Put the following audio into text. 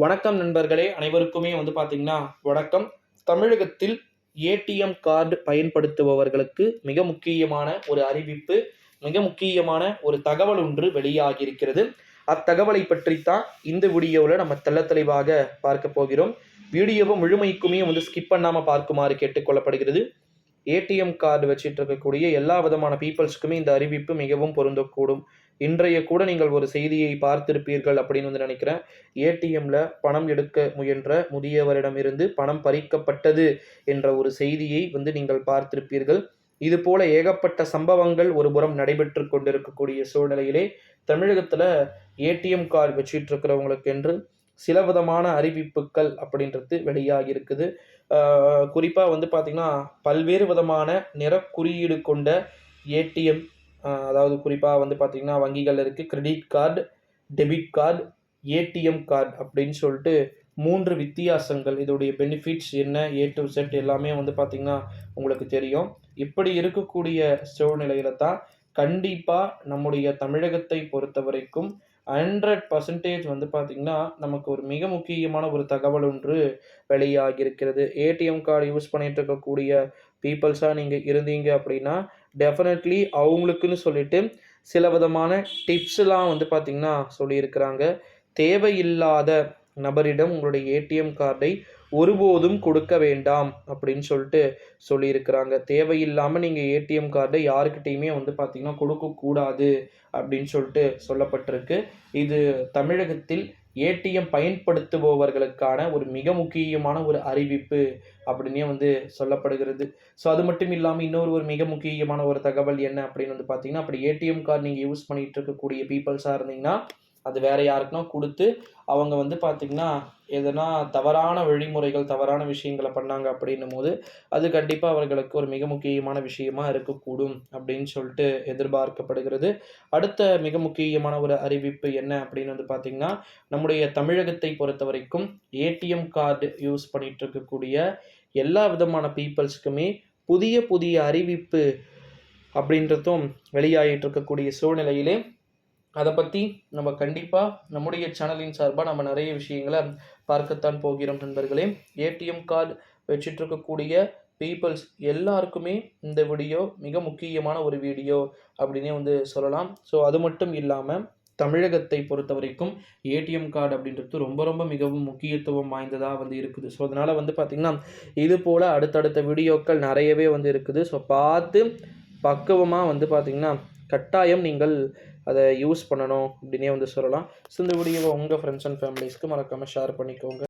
வணக்கம் நண்பர்களே அனைவருக்குமே வந்து பார்த்தீங்கன்னா வணக்கம். தமிழகத்தில் ஏடிஎம் கார்டு பயன்படுத்துபவர்களுக்கு மிக முக்கியமான ஒரு அறிவிப்பு மிக முக்கியமான ஒரு தகவல் ஒன்று வெளியாகியிருக்கிறது. அத்தகவலை பற்றித்தான் இந்த வீடியோவில் நம்ம தெள்ள தெளிவாக பார்க்க போகிறோம். வீடியோவை முழுமைக்குமே வந்து ஸ்கிப் பண்ணாமல் பார்க்குமாறு கேட்டுக்கொள்ளப்படுகிறது. ஏடிஎம் கார்டு வச்சுட்டு இருக்கக்கூடிய எல்லா விதமான பீப்புள்ஸ்க்குமே இந்த அறிவிப்பு மிகவும் பொருந்தக்கூடும். இன்றைய கூட நீங்கள் ஒரு செய்தியை பார்த்திருப்பீர்கள் அப்படின்னு வந்து நினைக்கிறேன். ஏடிஎம்ல பணம் எடுக்க முயன்ற முதியவரிடமிருந்து பணம் பறிக்கப்பட்டது என்ற ஒரு செய்தியை வந்து நீங்கள் பார்த்திருப்பீர்கள். இது போல ஏகப்பட்ட சம்பவங்கள் ஒரு புறம் நடைபெற்று கொண்டிருக்கக்கூடிய சூழ்நிலையிலே தமிழகத்துல ஏடிஎம் கார்டு வச்சுட்டு இருக்கிறவங்களுக்கு என்று சில விதமான அறிவிப்புகள் அப்படின்றது வெளியாகி இருக்குது குறிப்பாக வந்து பார்த்திங்கன்னா பல்வேறு விதமான நிற குறியீடு கொண்ட ஏடிஎம் அதாவது குறிப்பாக வந்து பார்த்திங்கன்னா வங்கிகள் இருக்குது credit card debit card ATM card அப்படின்னு சொல்லிட்டு மூன்று வித்தியாசங்கள். இதோடைய பெனிஃபிட்ஸ் என்ன ஏ டு செட் எல்லாமே வந்து பார்த்திங்கன்னா உங்களுக்கு தெரியும். இப்படி இருக்கக்கூடிய சூழ்நிலையில தான் கண்டிப்பாக நம்முடைய தமிழகத்தை பொறுத்த வரைக்கும் ஹண்ட்ரட் பர்சன்டேஜ் வந்து பார்த்திங்கன்னா நமக்கு ஒரு மிக முக்கியமான ஒரு தகவல் ஒன்று வெளியாகியிருக்கிறது. ஏடிஎம் கார்டு யூஸ் பண்ணிட்டு இருக்கக்கூடிய பீப்புள்ஸாக நீங்கள் இருந்தீங்க அப்படின்னா டெஃபினெட்லி அவங்களுக்குன்னு சொல்லிட்டு சில விதமான டிப்ஸ்லாம் வந்து பார்த்திங்கன்னா சொல்லியிருக்கிறாங்க. தேவையில்லாத நபரிடம் உங்களுடைய ஏடிஎம் கார்டை ஒருபோதும் கொடுக்க வேண்டாம் அப்படின்னு சொல்லிட்டு சொல்லியிருக்கிறாங்க. தேவையில்லாமல் நீங்கள் ஏடிஎம் கார்டை யாருக்கிட்டேயுமே வந்து பார்த்தீங்கன்னா கொடுக்கக்கூடாது அப்படின்னு சொல்லிட்டு சொல்லப்பட்டிருக்கு. இது தமிழகத்தில் ஏடிஎம் பயன்படுத்துபவர்களுக்கான ஒரு மிக முக்கியமான ஒரு அறிவிப்பு அப்படின்னே வந்து சொல்லப்படுகிறது. ஸோ அது மட்டும் இல்லாமல் இன்னொரு ஒரு மிக முக்கியமான ஒரு தகவல் என்ன அப்படின்னு வந்து பார்த்தீங்கன்னா அப்படி ஏடிஎம் கார்டு நீங்கள் யூஸ் பண்ணிகிட்டு இருக்கக்கூடிய பீப்புள்ஸாக இருந்தீங்கன்னா அது வேற யாருக்குன்னா கொடுத்து அவங்க வந்து பார்த்திங்கன்னா எதனா தவறான வழிமுறைகள் தவறான விஷயங்களை பண்ணாங்க அப்படின்னும் போது அது கண்டிப்பாக அவர்களுக்கு ஒரு மிக முக்கியமான விஷயமா இருக்கக்கூடும் அப்படின்னு சொல்லிட்டு எதிர்பார்க்கப்படுகிறது. அடுத்த மிக முக்கியமான ஒரு அறிவிப்பு என்ன அப்படின்னு வந்து பார்த்திங்கன்னா நம்முடைய தமிழகத்தை பொறுத்த வரைக்கும் ஏடிஎம் கார்டு யூஸ் பண்ணிட்டு இருக்கக்கூடிய எல்லா விதமான பீப்புள்ஸ்க்குமே புதிய புதிய அறிவிப்பு அப்படின்றதும் வெளியாகிட்டு இருக்கக்கூடிய சூழ்நிலையிலே அதை பற்றி நம்ம கண்டிப்பாக நம்முடைய சேனலின் சார்பாக நம்ம நிறைய விஷயங்களை பார்க்கத்தான் போகிறோம் நண்பர்களே. ஏடிஎம் கார்டு வச்சிட்ருக்கக்கூடிய பீப்புள்ஸ் எல்லாருக்குமே இந்த வீடியோ மிக முக்கியமான ஒரு வீடியோ அப்படின்னே வந்து சொல்லலாம். ஸோ அது மட்டும் இல்லாமல் தமிழகத்தை பொறுத்த வரைக்கும் ஏடிஎம் கார்டு அப்படின்றது ரொம்ப ரொம்ப மிகவும் முக்கியத்துவம் வாய்ந்ததாக வந்து இருக்குது. ஸோ அதனால் வந்து பார்த்திங்கன்னா இது போல் அடுத்தடுத்த வீடியோக்கள் நிறையவே வந்து இருக்குது. ஸோ பார்த்து பக்குவமாக வந்து பார்த்திங்கன்னா கட்டாயம் நீங்கள் அதை யூஸ் பண்ணணும் அப்படின்னே வந்து சொல்லலாம். ஸோ இந்த வீடியோவை உங்கள் ஃப்ரெண்ட்ஸ் அண்ட் ஃபேமிலிஸ்க்கு மறக்காமல் ஷேர் பண்ணிக்கோங்க.